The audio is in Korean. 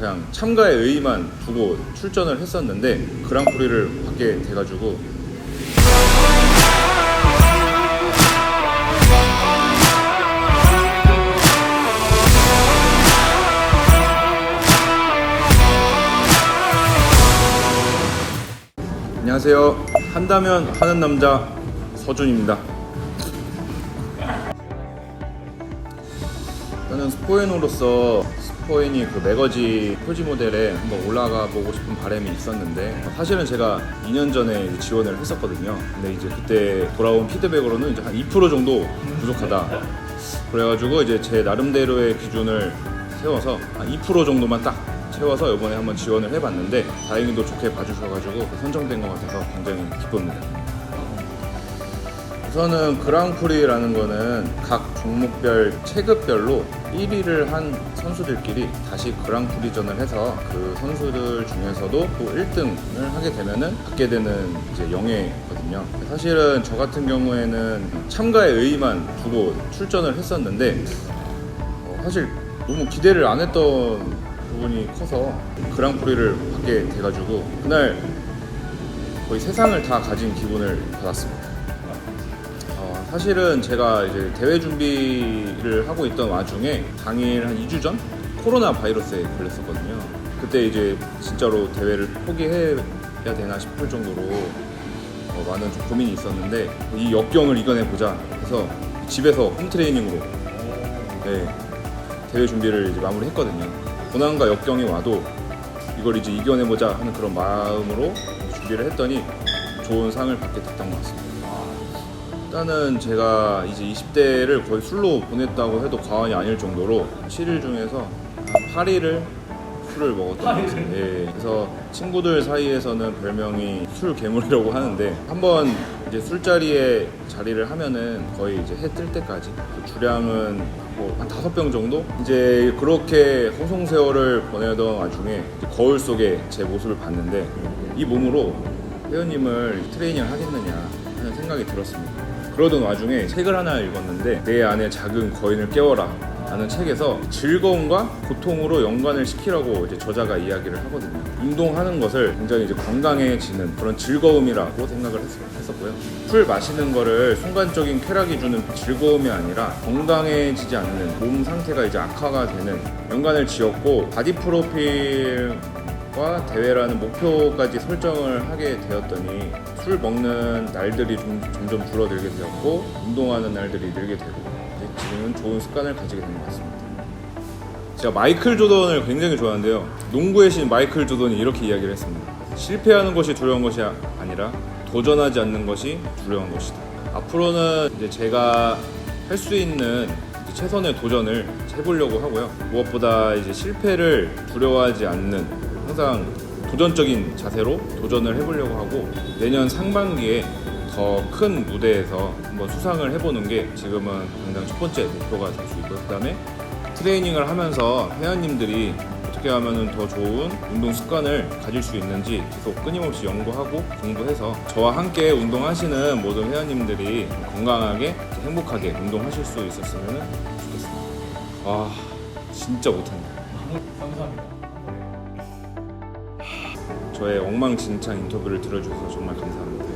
그냥 참가의 의의만 두고 출전을 했었는데 그랑프리를 받게 돼가지고. 안녕하세요. 한다면 하는 남자 서준입니다 저는 스포인으로서 스포인이 그 매거지 표지 모델에 한번 올라가 보고 싶은 바람이 있었는데 사실은 제가 2년 전에 지원을 했었거든요. 근데 이제 그때 돌아온 피드백으로는 이제 한 2% 정도 부족하다. 그래가지고 이제 제 나름대로의 기준을 세워서 한 2% 정도만 딱 채워서 이번에 한번 지원을 해봤는데 다행히도 좋게 봐주셔가지고 선정된 것 같아서 굉장히 기쁩니다. 우선은 그랑프리라는 거는 각 종목별 체급별로 1위를 한 선수들끼리 다시 그랑프리전을 해서 그 선수들 중에서도 또 1등을 하게 되면은 받게 되는 이제 영예거든요. 사실은 저 같은 경우에는 참가의 의의만 두고 출전을 했었는데 어, 사실 너무 기대를 안 했던 부분이 커서 그랑프리를 받게 돼가지고 그날 거의 세상을 다 가진 기분을 받았습니다. 어, 사실은 제가 이제 대회 준비를 하고 있던 와중에 당일 한 2주 전 코로나 바이러스에 걸렸었거든요. 그때 이제 진짜로 대회를 포기해야 되나 싶을 정도로 어, 많은 좀 고민이 있었는데 이 역경을 이겨내보자 해서 집에서 홈트레이닝으로 네, 대회 준비를 이제 마무리했거든요. 고난과 역경이 와도 이걸 이제 이겨내보자 하는 그런 마음으로 준비를 했더니 좋은 상을 받게 됐던 것 같습니다. 일단은 제가 이제 20대를 거의 술로 보냈다고 해도 과언이 아닐 정도로 7일 중에서 한 8일을 술을 먹었던 것 같습니다. 예, 그래서 친구들 사이에서는 별명이 술 괴물이라고 하는데 한번 이제 술자리에 자리를 하면은 거의 이제 해 뜰 때까지 그 주량은 뭐한 다섯 병 정도 이제 그렇게 호송세월을 보내던 와중에 거울 속에 제 모습을 봤는데 이 몸으로 회원님을 트레이닝을 하겠느냐 하는 생각이 들었습니다. 그러던 와중에 책을 하나 읽었는데 내 안에 작은 거인을 깨워라 라는 책에서 즐거움과 고통으로 연관을 시키라고 이제 저자가 이야기를 하거든요. 운동하는 것을 굉장히 이제 건강해지는 그런 즐거움이라고 생각을 했- 했었고요. 술 마시는 거를 순간적인 쾌락이 주는 즐거움이 아니라 건강해지지 않는 몸 상태가 이제 악화가 되는 연관을 지었고 바디 프로필과 대회라는 목표까지 설정을 하게 되었더니 술 먹는 날들이 좀, 점점 줄어들게 되었고 운동하는 날들이 늘게 되고 지금은 좋은 습관을 가지게 된 것 같습니다. 제가 마이클 조던을 굉장히 좋아하는데요. 농구의 신 마이클 조던이 이렇게 이야기를 했습니다. 실패하는 것이 두려운 것이 아니라 도전하지 않는 것이 두려운 것이다. 앞으로는 이제 제가 할 수 있는 최선의 도전을 해보려고 하고요. 무엇보다 이제 실패를 두려워하지 않는 항상 도전적인 자세로 도전을 해보려고 하고 내년 상반기에 더 큰 무대에서 한번 수상을 해보는 게 지금은 당장 첫 번째 목표가 될 수 있고요. 그다음에 트레이닝을 하면서 회원님들이 어떻게 하면 더 좋은 운동 습관을 가질 수 있는지 계속 끊임없이 연구하고 공부해서 저와 함께 운동하시는 모든 회원님들이 건강하게 행복하게 운동하실 수 있었으면 좋겠습니다. 아 진짜 못한다. 감사합니다. 저의 엉망진창 인터뷰를 들어주셔서 정말 감사합니다.